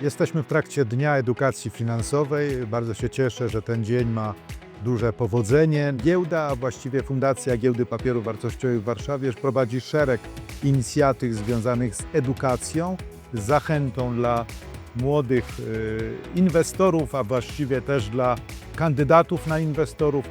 Jesteśmy w trakcie Dnia Edukacji Finansowej. Bardzo się cieszę, że ten dzień ma duże powodzenie. Giełda, a właściwie Fundacja Giełdy Papierów Wartościowych w Warszawie prowadzi szereg inicjatyw związanych z edukacją, z zachętą dla młodych y, inwestorów, a właściwie też dla kandydatów na inwestorów.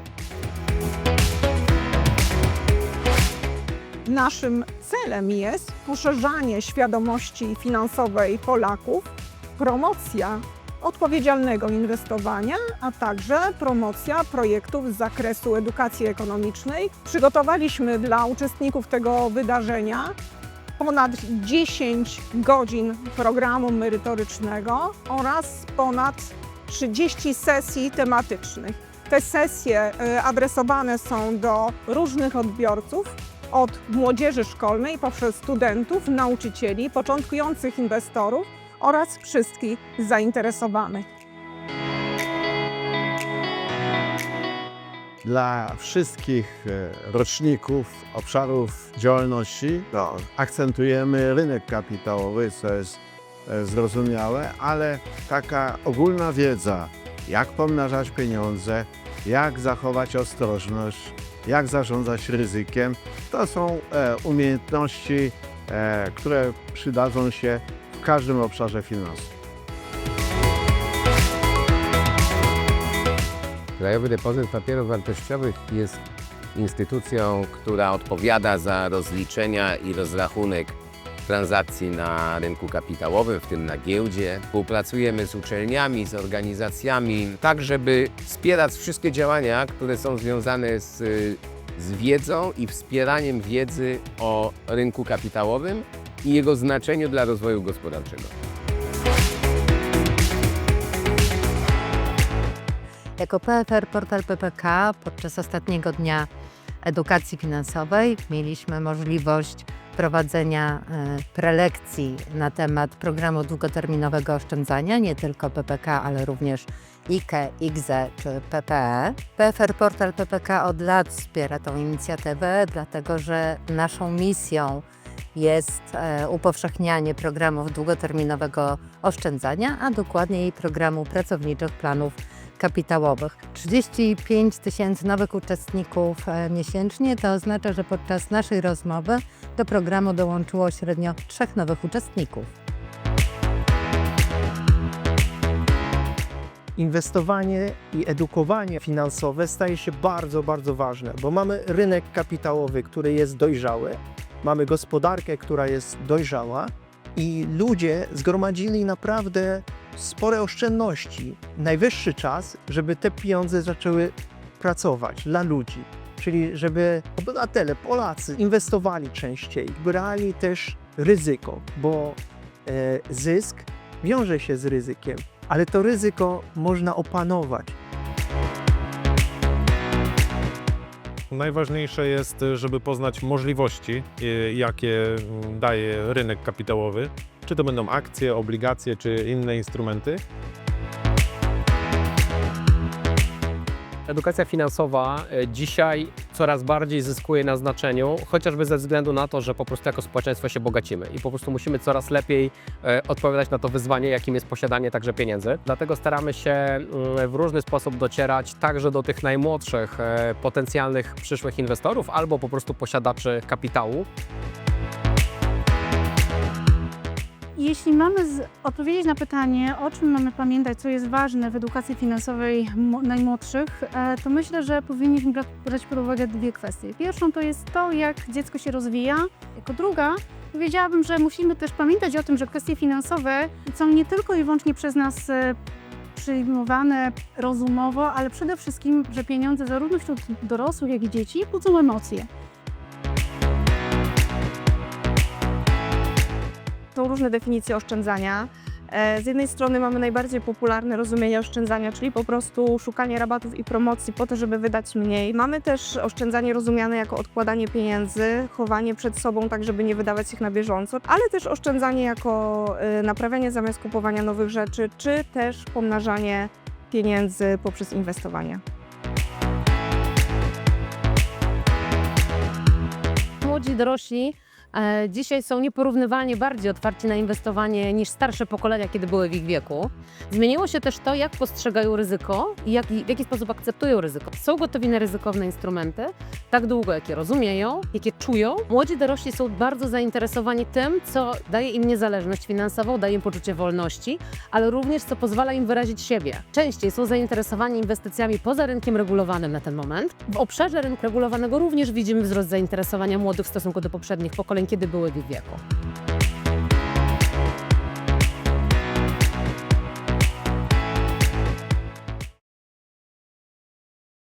Naszym celem jest poszerzanie świadomości finansowej Polaków, promocja odpowiedzialnego inwestowania, a także promocja projektów z zakresu edukacji ekonomicznej. Przygotowaliśmy dla uczestników tego wydarzenia ponad 10 godzin programu merytorycznego oraz ponad 30 sesji tematycznych. Te sesje y, adresowane są do różnych odbiorców, od młodzieży szkolnej poprzez studentów, nauczycieli, początkujących inwestorów oraz wszystkich zainteresowanych. Dla wszystkich e, roczników obszarów działalności no, akcentujemy rynek kapitałowy, co jest e, zrozumiałe, ale taka ogólna wiedza, jak pomnażać pieniądze, jak zachować ostrożność, jak zarządzać ryzykiem, to są e, umiejętności, które przydadzą się każdym obszarze finansów. Krajowy Depozyt Papierów Wartościowych jest instytucją, która odpowiada za rozliczenia i rozrachunek transakcji na rynku kapitałowym, w tym na giełdzie. Współpracujemy z uczelniami, z organizacjami, tak żeby wspierać wszystkie działania, które są związane z, z wiedzą i wspieraniem wiedzy o rynku kapitałowym i jego znaczeniu dla rozwoju gospodarczego. Jako PFR Portal PPK podczas ostatniego dnia edukacji finansowej mieliśmy możliwość prowadzenia e, prelekcji na temat programu długoterminowego oszczędzania, nie tylko PPK, ale również IKE, IGZE czy PPE. PFR Portal PPK od lat wspiera tą inicjatywę, dlatego że naszą misją jest e, upowszechnianie programów długoterminowego oszczędzania, a dokładniej programu pracowniczych planów kapitałowych. 35 tysięcy nowych uczestników e, miesięcznie to oznacza, że podczas naszej rozmowy do programu dołączyło średnio trzech nowych uczestników. inwestowanie i edukowanie finansowe staje się bardzo, bardzo ważne, bo mamy rynek kapitałowy, który jest dojrzały, mamy gospodarkę, która jest dojrzała i ludzie zgromadzili naprawdę spore oszczędności. Najwyższy czas, żeby te pieniądze zaczęły pracować dla ludzi. Czyli żeby obywatele, Polacy inwestowali częściej, brali też ryzyko, bo e, zysk wiąże się z ryzykiem ale to ryzyko można opanować. Najważniejsze jest, żeby poznać możliwości, y, jakie mm, daje rynek kapitałowy. Czy to będą akcje, obligacje, czy inne instrumenty. Edukacja finansowa e, dzisiaj coraz bardziej zyskuje na znaczeniu, chociażby ze względu na to, że po prostu jako społeczeństwo się bogacimy i po prostu musimy coraz lepiej e, odpowiadać na to wyzwanie, jakim jest posiadanie także pieniędzy. Dlatego staramy się mm, w różny sposób docierać także do tych najmłodszych e, potencjalnych przyszłych inwestorów albo po prostu posiadaczy kapitału. Jeśli mamy odpowiedzieć na pytanie, o czym mamy pamiętać, co jest ważne w edukacji finansowej najmłodszych, e, to myślę, że powinniśmy bra- brać pod uwagę dwie kwestie. Pierwszą to jest to, jak dziecko się rozwija. Jako druga, powiedziałabym, że musimy też pamiętać o tym, że kwestie finansowe są nie tylko i wyłącznie przez nas e, przyjmowane rozumowo, ale przede wszystkim, że pieniądze zarówno wśród dorosłych, jak i dzieci budzą emocje. Są różne definicje oszczędzania. E, Z jednej strony mamy najbardziej popularne rozumienie oszczędzania, czyli po prostu szukanie rabatów i promocji po to, żeby wydać mniej. Mamy też oszczędzanie rozumiane jako odkładanie pieniędzy, chowanie przed sobą tak, żeby nie wydawać ich na bieżąco, ale też oszczędzanie jako e, naprawianie zamiast kupowania nowych rzeczy, czy też pomnażanie pieniędzy poprzez inwestowanie. Młodzi dorośli dzisiaj są nieporównywalnie bardziej otwarci na inwestowanie niż starsze pokolenia, kiedy były w ich wieku. Zmieniło się też to, jak postrzegają ryzyko i jak, w jaki sposób akceptują ryzyko. Są gotowi na ryzykowne instrumenty, tak długo, jak je rozumieją, jak je czują. Młodzi dorośli są bardzo zainteresowani tym, co daje im niezależność finansową, daje im poczucie wolności, ale również co pozwala im wyrazić siebie. Częściej są zainteresowani inwestycjami poza rynkiem regulowanym na ten moment. W obszarze rynku regulowanego również widzimy wzrost zainteresowania młodych w stosunku do poprzednich pokoleń, kiedy były w wieku.